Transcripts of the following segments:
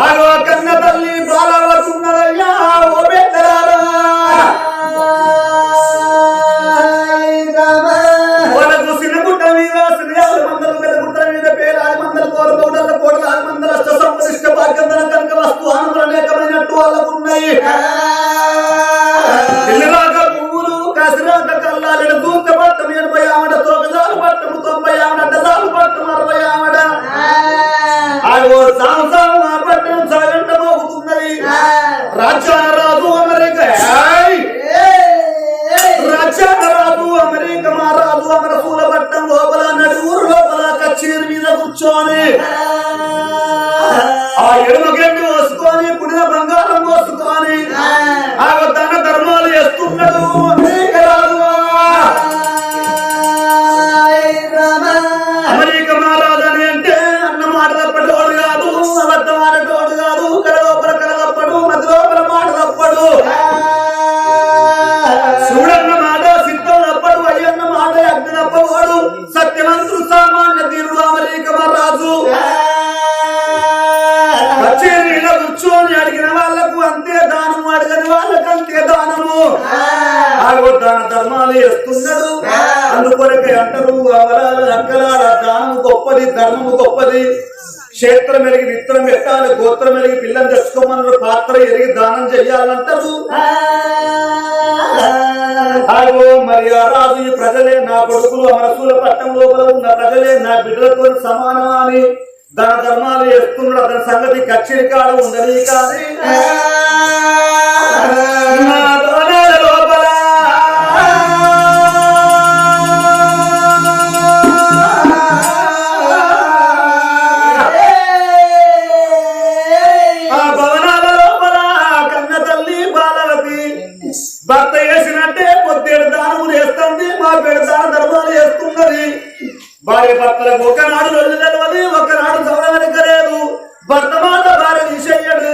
ఆగో కన్న తల్లి shit. గొప్పది ధర్మము గొప్పది క్షేత్రం ఎరిగి విత్తనం పెట్టాలి గోత్రం ఎరిగి పిల్లని తెచ్చుకోమన్నారు పాత్ర ఎరిగి దానం చెయ్యాలంటారు. ఆగో మరి ఆ రాజు ఈ ప్రజలే నా కొడుకులు అమరసూల పట్టం లోపల ఉన్న ప్రజలే నా బిడ్డలతో సమానమా అని దాన ధర్మాలు చేస్తున్నాడు అతని సంగతి కచ్చిరి కాడు ఉండని కానీ. చేస్తుంది మా పేరు చేస్తున్నది భార్య భర్తలకు ఒకనాడు రోజు తెలవదు ఒకనాడు సవరవెనకలేదు భర్త మాట భార్య నిషయ్యడు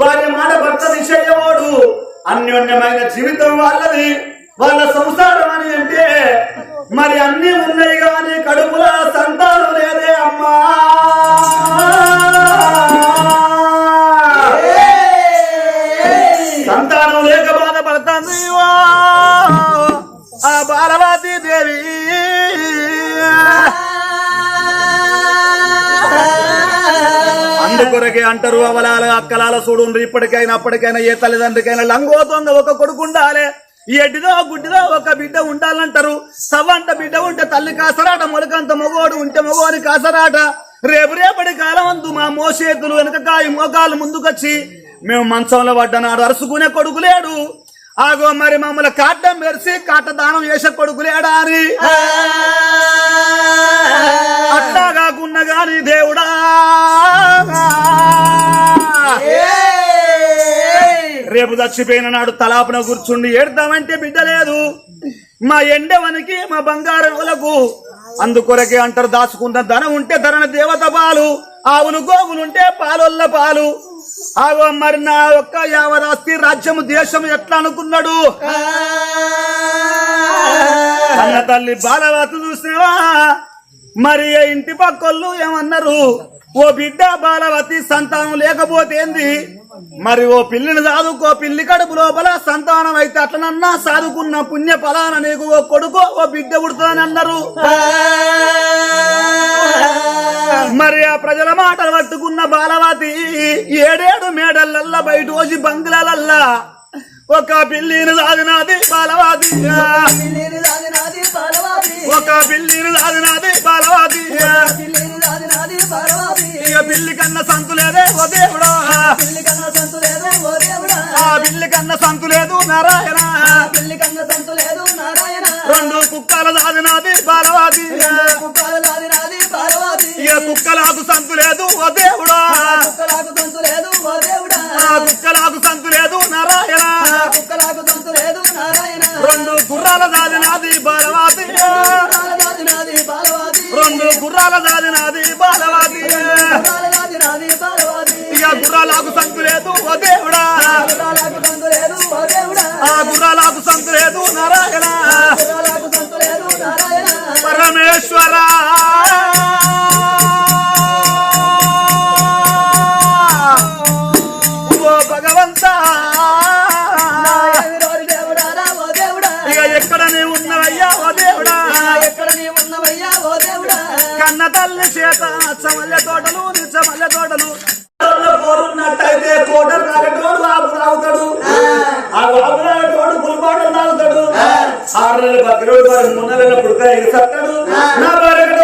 భార్య మాట భర్త నిషయ్యవాడు అన్యోన్యమైన జీవితం వాళ్ళది వాళ్ళ సంసారం అని అంటే మరి అన్ని ఉన్నాయి కానీ కడుపుల సంతానం అందుకొరకే అంటారు అవలాల అక్కలాల చూడుండ్రు. ఇప్పటికైనా అప్పటికైనా ఏ తల్లిదండ్రికైనా లంగో దొంగ ఒక కొడుకు ఉండాలే. ఎడ్డిదో గుడ్డిదో ఒక బిడ్డ ఉండాలంటారు. సవంత బిడ్డ ఉంటే తల్లి కాసరాట మొలకంత మగోడు ఉంటే మగోని కాసరాట. రేపు రేపటి కాలం అందు మా మోసేతులు వెనక కాయ మోకాలు ముందుకొచ్చి మేము మంచంలో పడ్డనాడు అరుసుకునే కొడుకు లేడు. ఆగో మరి మమ్మల్ని కాటం మెరిసి కాట దానం చేసే కొడుకు లేడా అని అట్లా కాకున్నా గాని దేవుడా. రేపు చచ్చిపోయిన నాడు తలాపున కూర్చుండి ఏడతామంటే బిడ్డ లేదు. మా ఎండవనికి మా బంగారులకు అందుకొరకే అంటారు దాచుకున్న ధనం ఉంటే ధరణ దేవత పాలు. ఆవులు గోవులుంటే పాలొల్ల పాలు. ఆగో మరి నా యొక్క యావరాస్తి రాజ్యము దేశము ఎట్లా అనుకున్నాడు? అన్న తల్లి బాలవాత చూసినవా? మరి ఇంటి పక్కోళ్ళు ఏమన్నారు? ఓ బిడ్డ బాలవతి సంతానం లేకపోతే ఏంది? మరి ఓ పిల్లిని సాదుకో పిల్లి కడుపు లోపల సంతానం అయితే అట్లనన్నా సాదుకున్న పుణ్య ఫలాన నీకు ఓ కొడుకు ఓ బిడ్డ పుడుతుందని అన్నారు. మరి ఆ ప్రజల మాటలు పట్టుకున్న బాలవతి ఏడేడు మేడలల్లా బయట వచ్చి బంగ్లాలల్లా ఒక పిల్లిని దాదినాది పాలవాది ఒక పిల్లిని దాదినాది పాలవాది ఇక పిల్లి కన్న సంతు లేదే ఓ దేవుడా. పిల్లి కన్న సంతు లేదు ఓ దేవుడా. ఆ పిల్లి కన్న సంతు లేదు నారాయణ. పిల్లి కన్న సంతు లేదు నారాయణ. రెండు కుక్కల సాదినాది బాలవాది. కుక్కలు దాదినాది పాలవాది ఇక కుక్కలకు సంతు లేదు ఓ దేవుడా. కుక్కలకు సంతు లేదు ఓ దేవుడా. ఆ కుక్కలకు సంతు లేదు నారాయణ. రెండు గుర్రాల బాలవాది దాదినాది పాలవాది రెండు గుర్రాల బాలవాది దాదినాది పాలవాది ఇక గుర్రాలకు సంతు లేదు ఓ దేవుడా. ఆ గుర్రాలకు సంతు లేదు నారాయణ. కుక్కలకు పరమేశ్వర చేత చమల్లె తోటలు నిచ్చమల్లె తోటలు. కోరున్నట్టయితే కోటర్ తాగుతాడు. ఆ. వాపు తాగటోడు పులిపాటలు తాగుతాడు. ఆరు నెలల పక్కనోడు వాడు మూడు నెలల పుడక ఎగిసత్తాడు నా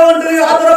ఉంటుంది అతను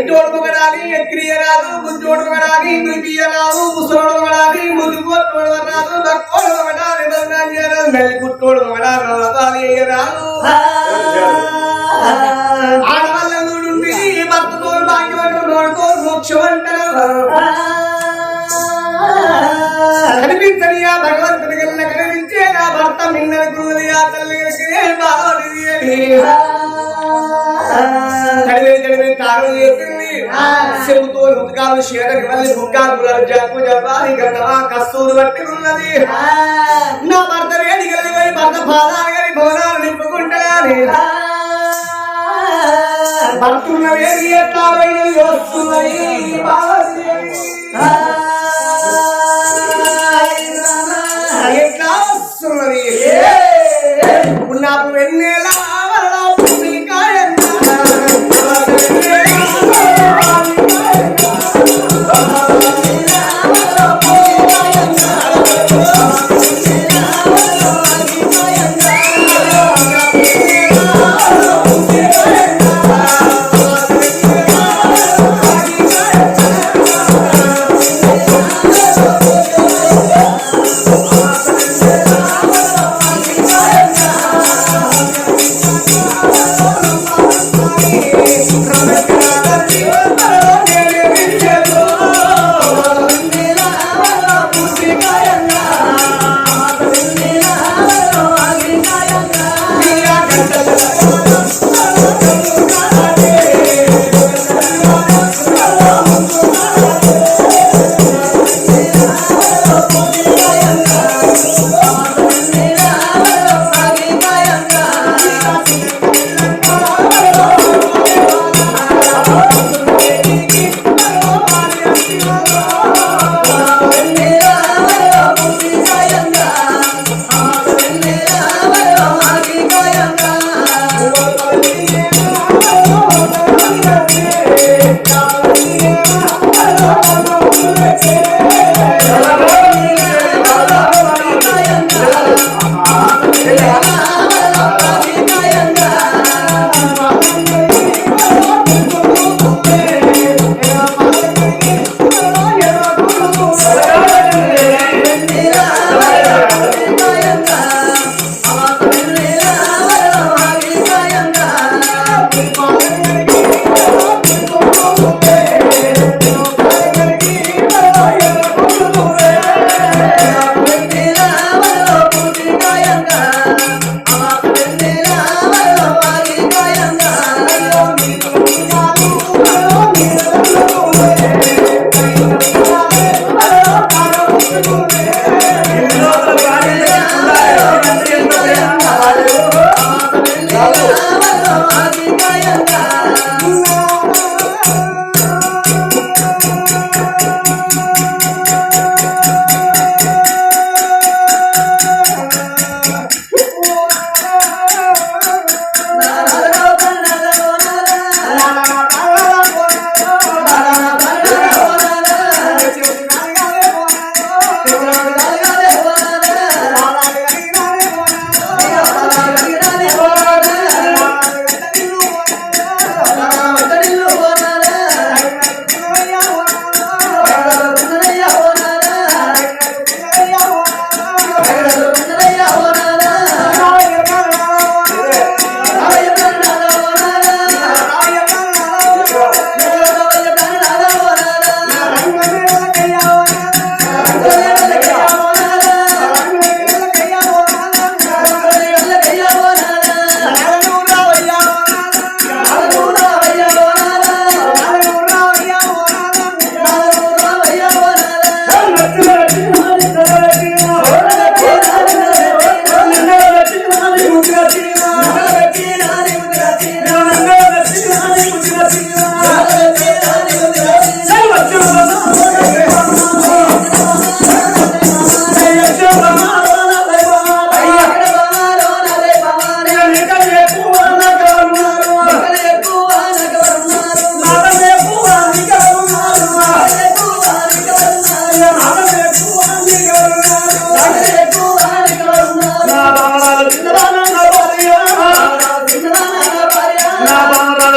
ఇంటోడు ఒకడాని ఎక్కిరియ రాదు? గుంజోడు ఒకడాని దుర్బియ రాదు? ముసలోడు ఒకడాని ముద్దు కొట్టోడు రాదు దక్కోడు ఒకడాని బంగారు నెల్లి కుట్టోడు ఒకడాని రథాలు రాదు. ఆడవాళ్ళ నుండి భర్తతో భాగ్యమంటూ నోడుకో మోక్షం అంటారు కనిపించని ఆ భగవంతుని కన్నా కనిపించే నా భర్త మిన్నల గురువులు ఆ తల్లి కడివే కడివే కారు చెప్పింది చెబుతూ హుతకాలు శేఖరి మళ్ళీ హుక్కాలు జాకు జపాలి గతవా కస్తూరు పట్టి ఉన్నది. నా భర్త వేడి కలిగి భర్త పాదాలు కానీ భవనాలు నింపుకుంటాని భర్తున్న వేడి ఎట్లా బయలు వస్తున్నాయి. ఎట్లా వస్తున్నది? ఉన్నప్పుడు వెన్నెలా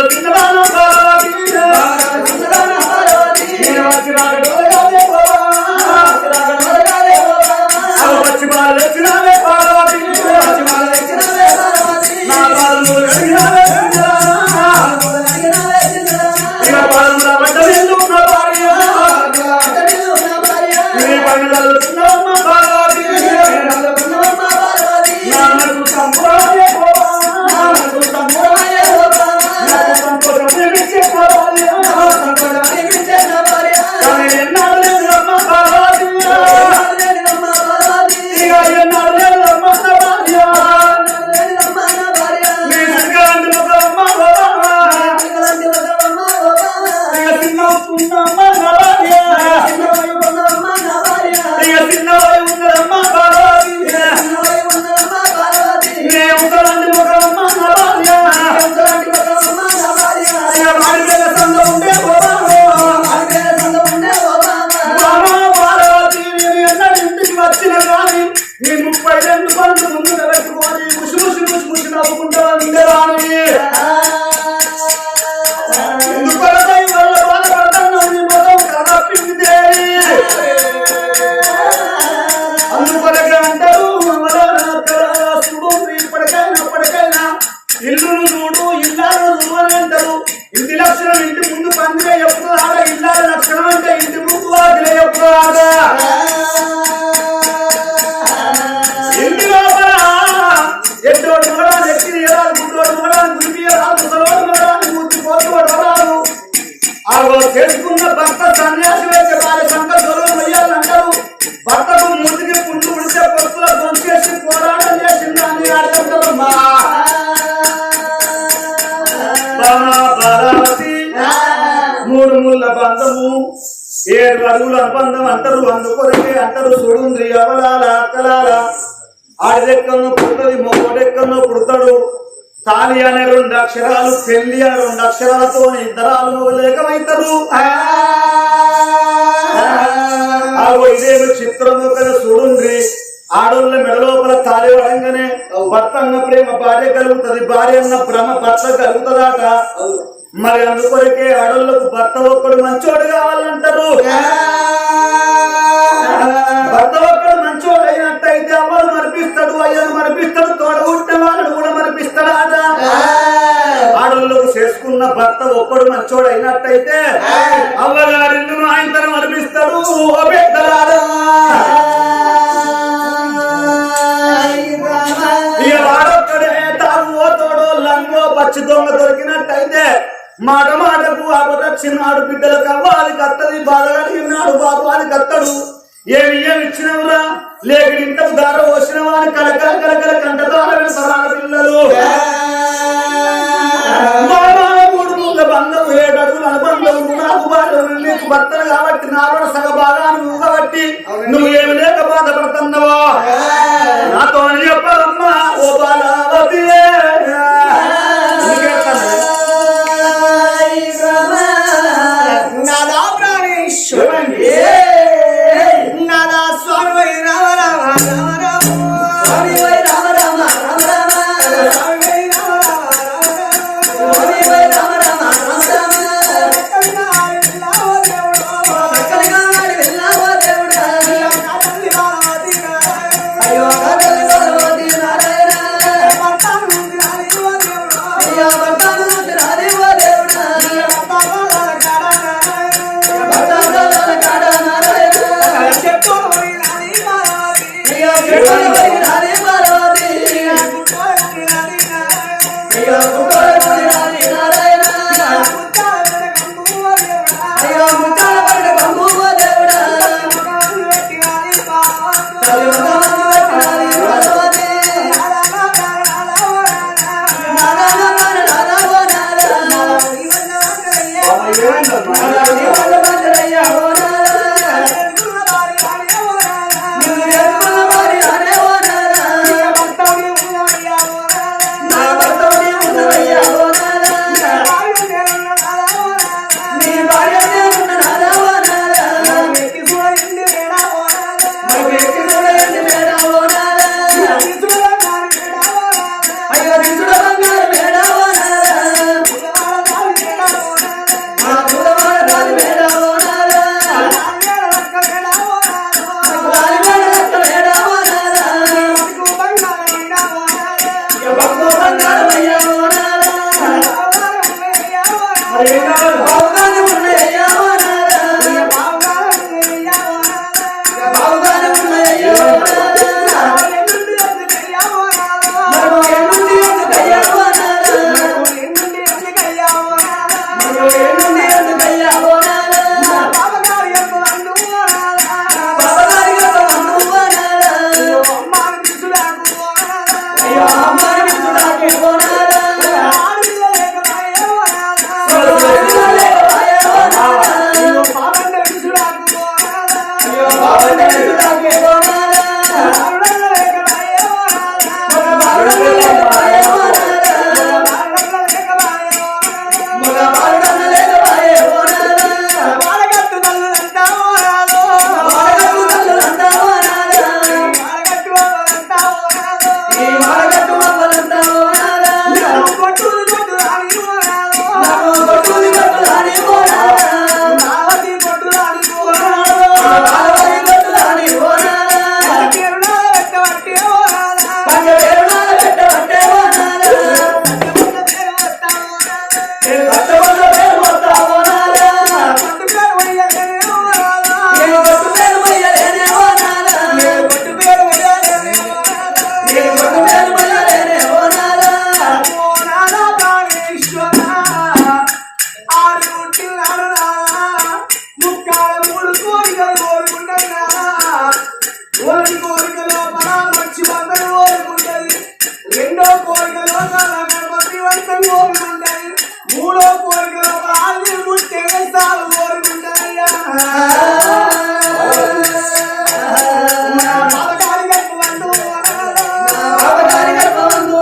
గోవిందా చూడు ఇప్పటికైనా అప్పటికైనా ఇల్లును చూడు ఇల్లాలు చూడు అని అంటారు ఇంటి లక్షణం ఇంటి ముందు పందిరే ఎప్పుడు ఆడ ఇల్లాల లక్షణం అంటే ఇంటి ముందు వాకిలే ఎప్పుడు ఆడ. ఇంటి లోపల ఎద్దోడు కూడా ఎక్కి ఎరాలు గుడ్డోడు కూడా గుడిపి ఎరాలు ముసలోడు కూడా మూర్తి ఆ చేసుకున్న భర్త సన్యాసి వచ్చే మూడు ముళ్ళ బంధము ఏడు అడుగుల బంధం అంటారు. అందుకొరకే అంటారు చూడుంది అవలాల అక్కలాల. ఆడిదెక్కను పుడుతుంది మొగడెక్కను పుడతాడు. తాలి అనే రెండు అక్షరాలు పెళ్ళి అనే రెండు అక్షరాలతో ఇద్దరాలు లేకమవుతారు ఆగో ఇదేమి చిత్రము కదా చూడుండ్రి ఆడోళ్ళ మెడలోపల తాలి పడంగానే భర్త అన్న ప్రేమ భార్య కలుగుతుంది భార్య అన్న భ్రమ భర్త కలుగుతుందాట. మరి అందుకొరకే ఆడోళ్ళకు భర్త ఒక్కడు మంచోడు కావాలంటారు. భర్త ఒక్కడు మంచోడు అయినట్టయితే అమ్మను మరిపిస్తాడు అయ్యను మరిపిస్తాడు తోడగుట్టిన వాళ్ళని కూడా మరిపిస్తాడాట. ఆడోళ్ళకు చేసుకున్న భర్త ఒక్కడు మంచోడు అయినట్టయితే అవ్వగారిల్లును ఆయన మరిపిస్తాడు ఓ పెద్దలారా. మాట మాటకు ఆపదచ్చినాడు బిడ్డలకు అవ్వాలి కత్తది బాధ కలిగినాడు బాబు అని కత్తడు. ఏమి ఏమి ఇచ్చినవురా లేక ఇంతకు దార వచ్చిన వాని కలకల కలకల కంటదార వెళ్తారు పిల్లలు. బంధం ఏడు అడుగుల అనుబంధం నాకు బాధ నీకు భర్తలు కాబట్టి నాలో సగ భాగాన్ని నువ్వు కాబట్టి నువ్వు ఏమి లేక బాధపడుతున్నావా? నాతో చెప్పమ్మా Yeah. Narayana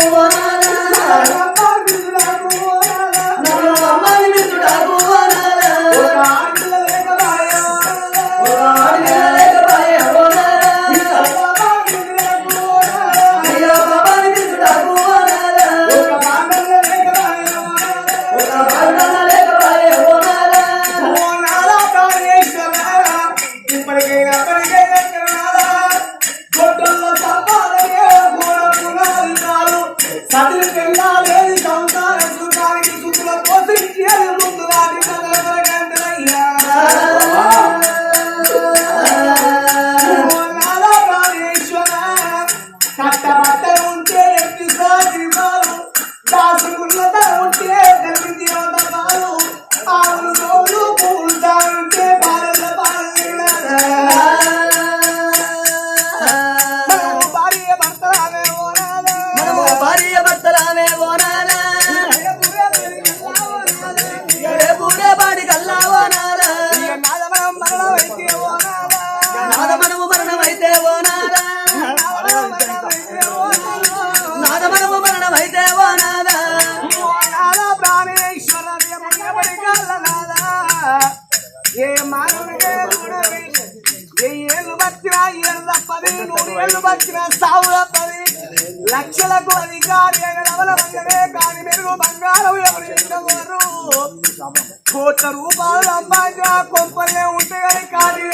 Thank you. బతికిన సావు తప్పది లక్షలకు అధికారి కానీ కాని మెరుగు బంగారం ఎవరు కోట్ల రూపాయలు సంపాదించిన కొంపలే ఉంటే కానీ